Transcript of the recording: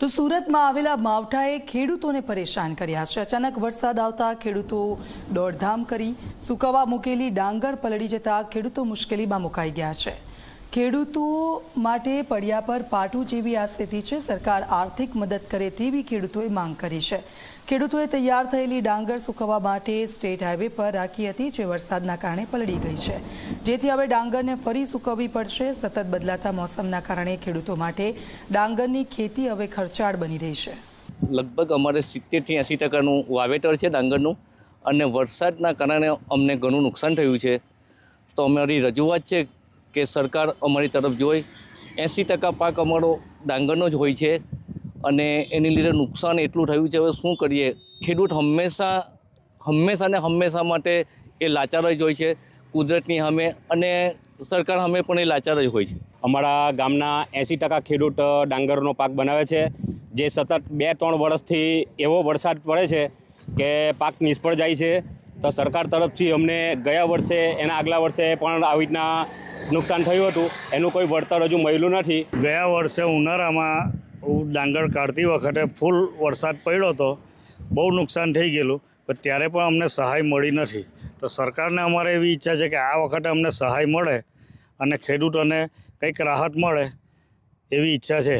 તો સુરતમાં આવેલા માવઠાએ ખેડૂતોને પરેશાન કર્યા છે. અચાનક વરસાદ આવતા ખેડૂતો દોડધામ કરી સુકાવા મૂકેલી ડાંગર પલળી જતા ખેડૂતો મુશ્કેલીમાં મુકાઈ ગયા છે. ખેડૂતો માટે પડ્યા પર પાટું જેવી આ સ્થિતિ છે. સરકાર આર્થિક મદદ કરે તેવી ખેડૂતોએ માંગ કરી છે. ખેડૂતોએ તૈયાર થયેલી ડાંગર સુકવવા માટે સ્ટેટ હાઈવે પર રાખી હતી, જે વરસાદના કારણે પલળી ગઈ છે. જેથી હવે ડાંગરને ફરી સૂકવવી પડશે. સતત બદલાતા મોસમના કારણે ખેડૂતો માટે ડાંગરની ખેતી હવે ખર્ચાળ બની રહી છે. લગભગ અમારે સિત્તેરથી એંસી ટકાનું વાવેતર છે ડાંગરનું અને વરસાદના કારણે અમને ઘણું નુકસાન થયું છે. તો અમારી રજૂઆત છે કે સરકાર અમારી તરફ જોઈ. એંસી ટકા પાક અમારો ડાંગરનો જ હોય છે અને એની લીધે નુકસાન એટલું થયું છે. હવે શું કરીએ? ખેડૂત હંમેશા હંમેશા ને હંમેશા માટે એ લાચાર જ હોય છે કુદરતની સામે અને સરકાર સામે પણ એ લાચાર જ હોય છે. અમારા ગામના એંસી ટકા ખેડૂત ડાંગરનો પાક બનાવે છે. જે સતત બે ત્રણ વર્ષથી એવો વરસાદ પડે છે કે પાક નિષ્ફળ જાય છે. તો સરકાર તરફથી અમને ગયા વર્ષે એના આગલા વર્ષે પણ આવી રીતના નુકસાન થયું હતું. એનું કોઈ વળતર હજુ મળ્યું નથી. ગયા વર્ષે ઉનાળામાં ડાંગર કાઢતી વખતે ફૂલ વરસાદ પડ્યો હતો. બહુ નુકસાન થઈ ગયેલું. પણ ત્યારે પણ અમને સહાય મળી નથી. તો સરકારને અમારે એવી ઈચ્છા છે કે આ વખતે અમને સહાય મળે અને ખેડૂતોને કંઈક રાહત મળે એવી ઈચ્છા છે.